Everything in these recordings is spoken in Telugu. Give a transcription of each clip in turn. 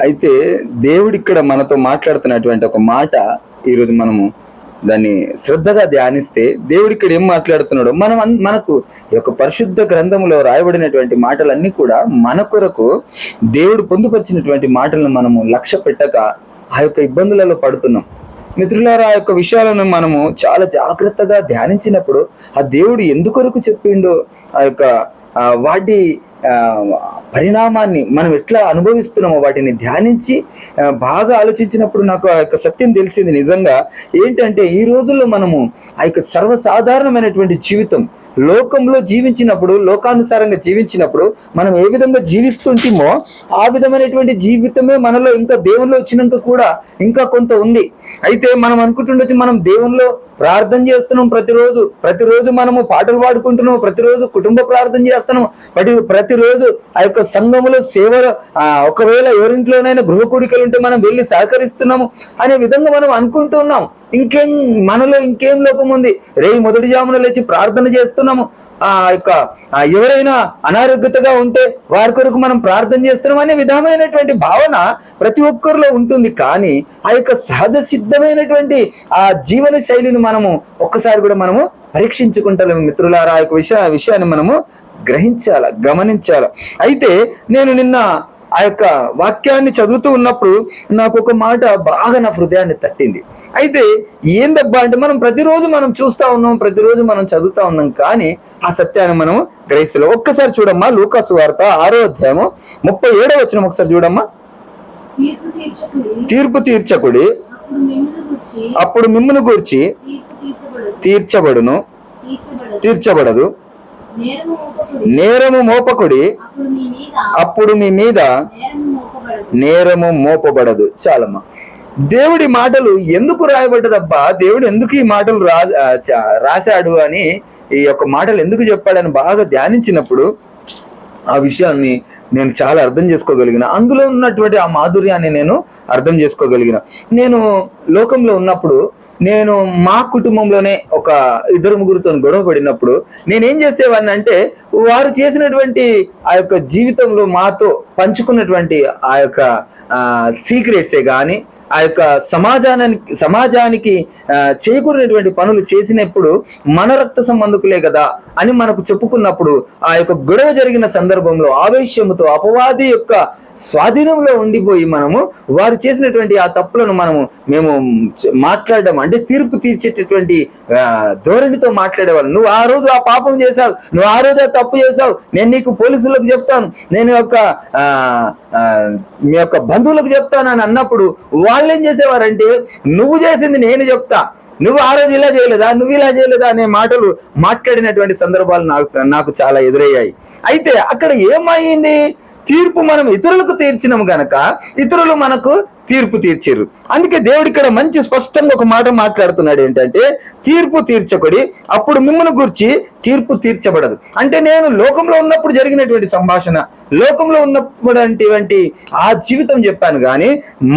అయితే దేవుడు ఇక్కడ మనతో మాట్లాడుతున్నటువంటి ఒక మాట ఈరోజు మనము దాన్ని శ్రద్ధగా ధ్యానిస్తే దేవుడు ఇక్కడ ఏం మాట్లాడుతున్నాడో మనం మనకు ఈ యొక్క పరిశుద్ధ గ్రంథంలో రాయబడినటువంటి మాటలన్నీ కూడా మన కొరకు దేవుడు పొందుపరిచినటువంటి మాటలను మనము లక్ష్య పెట్టక ఆ యొక్క ఇబ్బందులలో పడుతున్నాం. మిత్రులారా ఆ యొక్క విషయాలను మనము చాలా జాగ్రత్తగా ధ్యానించినప్పుడు ఆ దేవుడు ఎందుకొరకు చెప్పిండో ఆ యొక్క వాటి పరిణామాన్ని మనం ఎట్లా అనుభవిస్తున్నామో వాటిని ధ్యానించి బాగా ఆలోచించినప్పుడు నాకు ఆ యొక్క సత్యం తెలిసింది నిజంగా. ఏంటంటే ఈ రోజుల్లో మనము ఆ యొక్క సర్వసాధారణమైనటువంటి జీవితం లోకంలో జీవించినప్పుడు లోకానుసారంగా జీవించినప్పుడు మనం ఏ విధంగా జీవిస్తుంటామో ఆ విధమైనటువంటి జీవితమే మనలో ఇంకా దేవునిలో వచ్చినాక కూడా ఇంకా కొంత ఉంది. అయితే మనం అనుకుంటుండొచ్చు మనం దేవునిలో ప్రార్థన చేస్తున్నాం ప్రతిరోజు. ప్రతిరోజు మనము పాటలు పాడుకుంటున్నాం. ప్రతిరోజు కుటుంబ ప్రార్థన చేస్తున్నాం. ప్రతి ప్రతిరోజు ఆ యొక్క సంఘములో సేవలు ఒకవేళ ఎవరింట్లోనైనా గృహ కూడికలు ఉంటే మనం వెళ్ళి సహకరిస్తున్నాము అనే విధంగా మనం అనుకుంటున్నాం. ఇంకేం మనలో ఇంకేం లోపం ఉంది? రేయి మొదటి జామున లేచి ప్రార్థన చేస్తున్నాము. ఆ యొక్క ఎవరైనా అనారోగ్యతగా ఉంటే వారి కొరకు మనం ప్రార్థన చేస్తున్నాం అనే విధమైనటువంటి భావన ప్రతి ఒక్కరిలో ఉంటుంది. కానీ ఆ యొక్క సహజ సిద్ధమైనటువంటి ఆ జీవన శైలిని మనము ఒక్కసారి కూడా మనము పరీక్షించుకుంటాము మిత్రులారా ఆ యొక్క విషయ విషయాన్ని మనము గ్రహించాల గమనించాల. అయితే నేను నిన్న ఆ యొక్క వాక్యాన్ని చదువుతూ ఉన్నప్పుడు నాకు ఒక మాట బాగా నా హృదయాన్ని తట్టింది. అయితే ఏందబ్బా అంటే మనం ప్రతిరోజు మనం చూస్తా ఉన్నాం ప్రతిరోజు మనం చదువుతా ఉన్నాం కానీ ఆ సత్యాన్ని మనం గ్రహిస్తలేం. ఒక్కసారి చూడమ్మా లూకాసు వార్త ఆరో అధ్యాయము ముప్పై ఏడో వచ్చిన ఒకసారి చూడమ్మా. తీర్పు తీర్చకుడి అప్పుడు మిమ్మల్ని గుర్చి తీర్చబడును తీర్చబడదు. నేరము మోపకుడి. అప్పుడు మీ మీద నేరము మోపబడదు. చాలమ్మా. దేవుడి మాటలు ఎందుకు రాయబడ్డదబ్బా? దేవుడు ఎందుకు ఈ మాటలు రా రాశాడు అని ఈ యొక్క మాటలు ఎందుకు చెప్పాడని బాగా ధ్యానించినప్పుడు ఆ విషయాన్ని నేను చాలా అర్థం చేసుకోగలిగిన. అందులో ఉన్నటువంటి ఆ మాధుర్యాన్ని నేను అర్థం చేసుకోగలిగిన. నేను లోకంలో ఉన్నప్పుడు నేను మా కుటుంబంలోనే ఒక ఇద్దరు ముగ్గురుతో గొడవ పడినప్పుడు నేనేం చేసేవాడిని అంటే వారు చేసినటువంటి ఆ యొక్క జీవితంలో మాతో పంచుకున్నటువంటి ఆ యొక్క సీక్రెట్సే కానీ ఆ యొక్క సమాజానికి సమాజానికి చేకూరినటువంటి చేయకూడనటువంటి పనులు చేసినప్పుడు మన రక్త సంబంధకులే కదా అని మనకు చెప్పుకున్నప్పుడు ఆ యొక్క గొడవ జరిగిన సందర్భంలో ఆవేశ్యముతో అపవాది యొక్క స్వాధీనంలో ఉండిపోయి మనము వారు చేసినటువంటి ఆ తప్పులను మనము మేము మాట్లాడడం అంటే తీర్పు తీర్చేటటువంటి ధోరణితో ధోరణితో మాట్లాడేవాళ్ళు నువ్వు ఆ రోజు ఆ పాపం చేశావు. నువ్వు ఆ రోజు ఆ తప్పు చేశావు. నేను నీకు పోలీసులకు చెప్తాను. నేను యొక్క ఆ, మీ యొక్క బంధువులకు చెప్తాను అని అన్నప్పుడు వాళ్ళు ఏం చేసేవారంటే నువ్వు చేసింది నేను చెప్తా. నువ్వు ఆ రోజు ఇలా చేయలేదా? నువ్వు ఇలా చేయలేదా? అనే మాటలు మాట్లాడినటువంటి సందర్భాలు నాకు నాకు చాలా ఎదురయ్యాయి. అయితే అక్కడ ఏమైంది? తీర్పు మనం ఇతరులకు తీర్చినాము గనక ఇతరులు మనకు తీర్పు తీర్చారు అందుకే దేవుడు ఇక్కడ మంచి స్పష్టంగా ఒక మాట మాట్లాడుతున్నాడు ఏంటంటే తీర్పు తీర్చబడి అప్పుడు మిమ్మల్ని గురించి తీర్పు తీర్చబడదు. అంటే నేను లోకంలో ఉన్నప్పుడు జరిగినటువంటి సంభాషణ లోకంలో ఉన్నటువంటి ఆ జీవితం చెప్పాను కానీ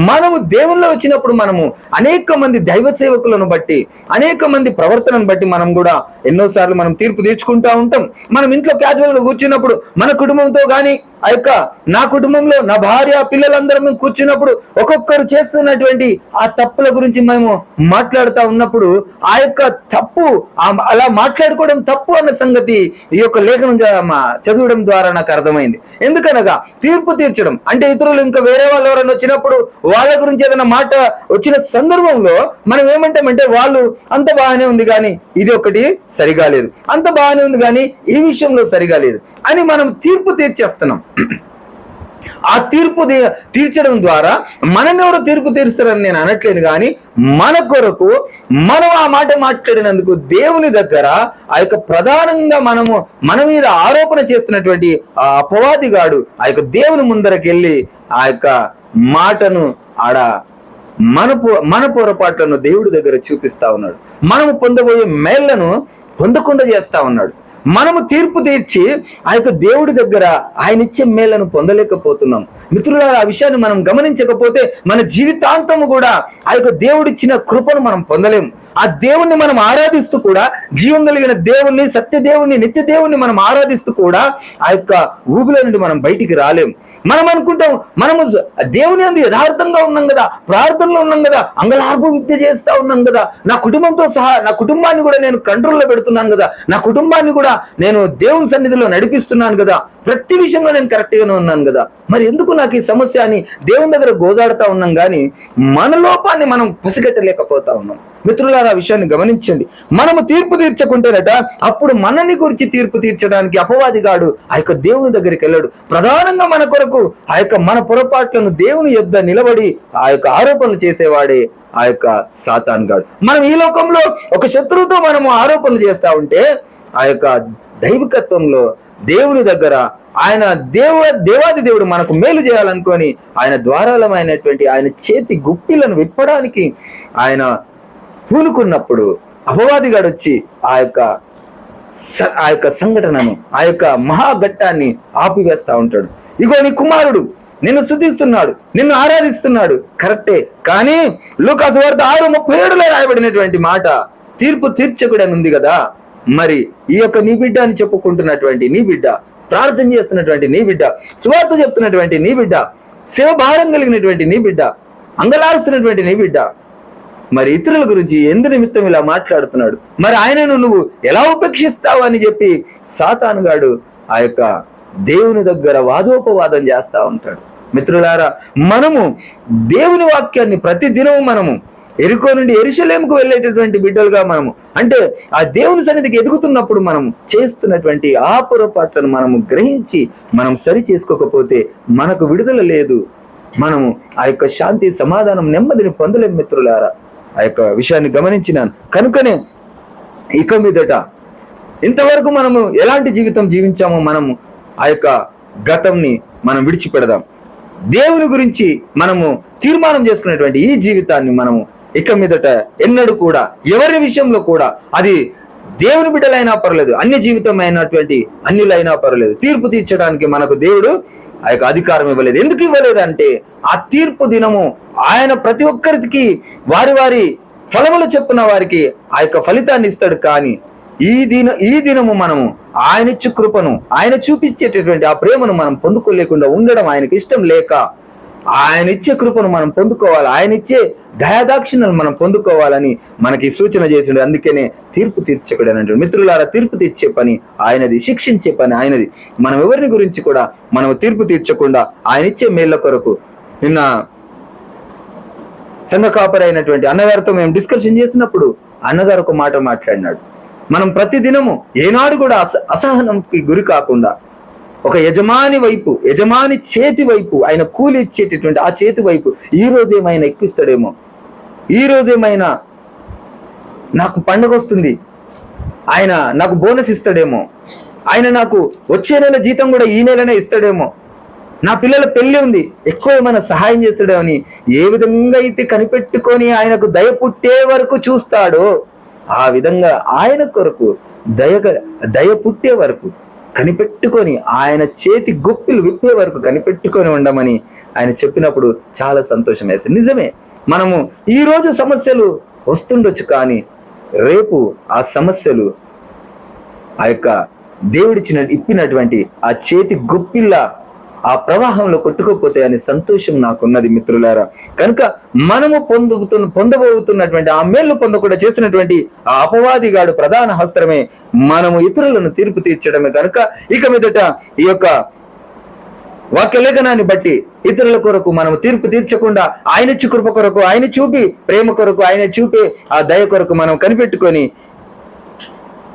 మనము దేవుల్లో వచ్చినప్పుడు మనము అనేక మంది దైవ సేవకులను బట్టి అనేక మంది ప్రవర్తనను బట్టి మనం కూడా ఎన్నోసార్లు మనం తీర్పు తీర్చుకుంటా ఉంటాం. మనం ఇంట్లో క్యాజువల్గా కూర్చున్నప్పుడు మన కుటుంబంతో కానీ ఆ యొక్క నా కుటుంబంలో నా భార్య పిల్లలందరం కూర్చున్నప్పుడు ఒక్కొక్క ఒక్కొక్కరు చేస్తున్నటువంటి ఆ తప్పుల గురించి మేము మాట్లాడుతూ ఉన్నప్పుడు ఆ యొక్క తప్పు అలా మాట్లాడుకోవడం తప్పు అన్న సంగతి ఈ యొక్క లేఖనం చదవడం ద్వారా నాకు అర్థమైంది. ఎందుకనగా తీర్పు తీర్చడం అంటే ఇతరులు ఇంకా వేరే వాళ్ళు ఎవరైనా వచ్చినప్పుడు వాళ్ళ గురించి ఏదైనా మాట వచ్చిన సందర్భంలో మనం ఏమంటామంటే వాళ్ళు అంత బాగానే ఉంది కానీ ఇది ఒకటి సరిగా లేదు అంత బాగానే ఉంది కానీ ఈ విషయంలో సరిగా లేదు అని మనం తీర్పు తీర్చేస్తున్నాం. ఆ తీర్పు తీర్చడం ద్వారా మననెవరు తీర్పు తీరుస్తారని నేను అనట్లేదు కానీ మన కొరకు మనం ఆ మాట మాట్లాడినందుకు దేవుని దగ్గర ఆ యొక్క ప్రధానంగా మనము మన మీద ఆరోపణ చేస్తున్నటువంటి ఆ అపవాదిగాడు ఆ యొక్క దేవుని ముందరకెళ్ళి ఆ యొక్క మాటను ఆడ మన మన పొరపాట్లను దేవుడి దగ్గర చూపిస్తా ఉన్నాడు. మనము పొందబోయే మేళ్ళను పొందకుండా చేస్తా ఉన్నాడు. మనము తీర్పు తీర్చి ఆ యొక్క దేవుడి దగ్గర ఆయన ఇచ్చే మేళ్ళను పొందలేకపోతున్నాం. మిత్రులారా ఆ విషయాన్ని మనం గమనించకపోతే మన జీవితాంతము కూడా ఆ యొక్క దేవుడిచ్చిన కృపను మనం పొందలేము ఆ దేవుణ్ణి మనం ఆరాధిస్తూ కూడా జీవం కలిగిన దేవుణ్ణి సత్య దేవుణ్ణి నిత్య దేవుణ్ణి మనం ఆరాధిస్తూ కూడా ఆ యొక్క ఊగుల నుండి మనం బయటికి రాలేం మనం అనుకుంటాం మనము దేవుని అందు యథార్థంగా ఉన్నాం కదా ప్రార్థనలో ఉన్నాం కదా అంగలార్పు విద్య చేస్తూ ఉన్నాం కదా నా కుటుంబంతో సహా నా కుటుంబాన్ని కూడా నేను కంట్రోల్లో పెడుతున్నాను కదా నా కుటుంబాన్ని కూడా నేను దేవుని సన్నిధిలో నడిపిస్తున్నాను కదా ప్రతి విషయంలో నేను కరెక్ట్గానే ఉన్నాను కదా. మరి ఎందుకు నాకు ఈ సమస్య అని దేవుని దగ్గర గోదాడుతూ ఉన్నాం కానీ మన లోపాన్ని మనం పసిగట్టలేకపోతా ఉన్నాం. మిత్రులారా ఆ విషయాన్ని గమనించండి. మనము తీర్పు తీర్చకుంటేనట అప్పుడు మనని గురించి తీర్పు తీర్చడానికి అపవాదిగాడు ఆ యొక్క దేవుని దగ్గరికి వెళ్ళాడు. ప్రధానంగా మన కొరకు ఆ యొక్క మన పొరపాట్లను దేవుని యొద్ద నిలబడి ఆ యొక్క ఆరోపణలు చేసేవాడే ఆ యొక్క సాతాన్ గాడు. మనం ఈ లోకంలో ఒక శత్రువుతో మనము ఆరోపణలు చేస్తా ఉంటే ఆ యొక్క దైవికత్వంలో దేవుని దగ్గర ఆయన దేవ దేవాది దేవుడు మనకు మేలు చేయాలనుకొని ఆయన ద్వారాలమైనటువంటి ఆయన చేతి గుప్పిలను విప్పడానికి ఆయన పూనుకున్నప్పుడు అపవాదిగాడు వచ్చి ఆ యొక్క ఆ యొక్క సంఘటనను ఆ యొక్క మహాఘట్టాన్ని ఆపివేస్తా ఉంటాడు. ఇగో నీ కుమారుడు నిన్ను శుద్ధిస్తున్నాడు నిన్ను ఆరాధిస్తున్నాడు. కరెక్టే. కానీ లూకాసు వార్త ఆరు ముప్పై ఏడులో రాయబడినటువంటి మాట తీర్పు తీర్చకుడని ఉంది కదా. మరి ఈ యొక్క నీ బిడ్డ అని చెప్పుకుంటున్నటువంటి నీ బిడ్డ ప్రార్థన చేస్తున్నటువంటి నీ బిడ్డ స్వార్థ చెప్తున్నటువంటి నీ బిడ్డ శివ భారం కలిగినటువంటి నీ బిడ్డ అంగలారుస్తున్నటువంటి నీ బిడ్డ మరి ఇతరుల గురించి ఎందు నిమిత్తం ఇలా మాట్లాడుతున్నాడు? మరి ఆయనను నువ్వు ఎలా ఉపేక్షిస్తావు అని చెప్పి సాతానుగాడు ఆ యొక్క దేవుని దగ్గర వాదోపవాదం చేస్తా ఉంటాడు. మిత్రులారా మనము దేవుని వాక్యాన్ని ప్రతి దినము మనము ఎరుకో నుండి ఎరుషలేముకు వెళ్ళేటటువంటి బిడ్డలుగా మనము అంటే ఆ దేవుని సన్నిధికి ఎదుగుతున్నప్పుడు మనం చేస్తున్నటువంటి ఆ పొరపాట్లను మనము గ్రహించి మనం సరి చేసుకోకపోతే మనకు విడుదల లేదు. మనము ఆ యొక్క శాంతి సమాధానం నెమ్మదిని పొందలేం మిత్రులారా. ఆ యొక్క విషయాన్ని గమనించినాను. కనుకనే ఇక మీదట ఇంతవరకు మనము ఎలాంటి జీవితం జీవించామో మనము ఆ యొక్క గతంని మనం విడిచిపెడదాం. దేవుని గురించి మనము తీర్మానం చేసుకునేటువంటి ఈ జీవితాన్ని మనము ఇక మీదట ఎన్నడూ కూడా ఎవరి విషయంలో కూడా అది దేవుని బిడ్డలైనా పర్లేదు అన్య జీవితం అయినటువంటి అన్యులైనా పర్లేదు తీర్పు తీర్చడానికి మనకు దేవుడు ఆ యొక్క అధికారం ఇవ్వలేదు. ఎందుకు ఇవ్వలేదు అంటే ఆ తీర్పు దినము ఆయన ప్రతి ఒక్కరికి వారి వారి ఫలములు చెప్పున వారికి ఆ యొక్క ఫలితాన్ని ఇస్తాడు. కానీ ఈ దిన ఈ దినము మనము ఆయన ఇచ్చు కృపను ఆయన చూపించేటటువంటి ఆ ప్రేమను మనం పొందుకోలేకుండా ఉండడం ఆయనకి ఇష్టం లేక ఆయన ఇచ్చే కృపను మనం పొందుకోవాలి. ఆయన ఇచ్చే దయాదాక్షిణ్యాలు మనం పొందుకోవాలని మనకి సూచన చేసిండు. అందుకనే తీర్పు తీర్చకుడు అని అంటాడు మిత్రులారా తీర్పు తీర్చే పని ఆయనది శిక్షించే పని ఆయనది. మనం ఎవరిని గురించి కూడా మనం తీర్పు తీర్చకుండా ఆయన ఇచ్చే మేళ్ళ కొరకు నిన్న సంఘ కాపరి అయినటువంటి అన్నగారితో మేము డిస్కషన్ చేసినప్పుడు అన్నగారు ఒక మాట మాట్లాడినాడు. మనం ప్రతి దినము ఏనాడు కూడా అస అసహనంకి గురి కాకుండా ఒక యజమాని వైపు యజమాని చేతి వైపు ఆయన కూలి ఇచ్చేటటువంటి ఆ చేతి వైపు ఈ రోజు ఏమైనా ఎక్కిస్తాడేమో? ఈ రోజు ఏమైనా నాకు పండుగ వస్తుంది ఆయన నాకు బోనస్ ఇస్తాడేమో? ఆయన నాకు వచ్చే నెల జీతం కూడా ఈ నెలనే ఇస్తాడేమో? నా పిల్లల పెళ్ళి ఉంది ఎక్కువ ఏమైనా సహాయం చేస్తాడో అని ఏ విధంగా అయితే కనిపెట్టుకొని ఆయనకు దయ పుట్టే వరకు చూస్తాడో ఆ విధంగా ఆయన కొరకు దయ దయ పుట్టే వరకు కనిపెట్టుకొని ఆయన చేతి గొప్పిలు విప్పే వరకు కనిపెట్టుకొని ఉండమని ఆయన చెప్పినప్పుడు చాలా సంతోషం వేసింది. నిజమే మనము ఈ రోజు సమస్యలు వస్తుండొచ్చు కానీ రేపు ఆ సమస్యలు ఆ యొక్క దేవుడిచ్చిన ఇప్పినటువంటి ఆ చేతి గుప్పిల్లా ఆ ప్రవాహంలో కొట్టుకోపోతే అనే సంతోషం నాకున్నది మిత్రులారా. కనుక మనము పొందుతున్న పొందబోతున్నటువంటి ఆ మేలు పొందకుండా చేసినటువంటి ఆ అపవాదిగాడు ప్రధాన హస్త్రమే మనము ఇతరులను తీర్పు తీర్చడమే కనుక ఇక మీదట ఈ యొక్క వాక్య లేఖనాన్ని బట్టి ఇతరుల కొరకు మనం తీర్పు తీర్చకుండా ఆయన కృప కొరకు ఆయన చూపి ప్రేమ కొరకు ఆయన చూపి ఆ దయ కొరకు మనం కనిపెట్టుకొని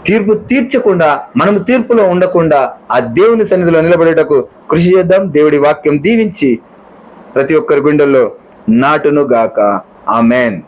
తీర్పు తీర్చకుండా మనము తీర్పులో ఉండకుండా ఆ దేవుని సన్నిధిలో నిలబడేటకు కృషి చేద్దాం. దేవుడి వాక్యం దీవించి ప్రతి ఒక్కరి గుండెల్లో నాటును గాక. ఆమెన్.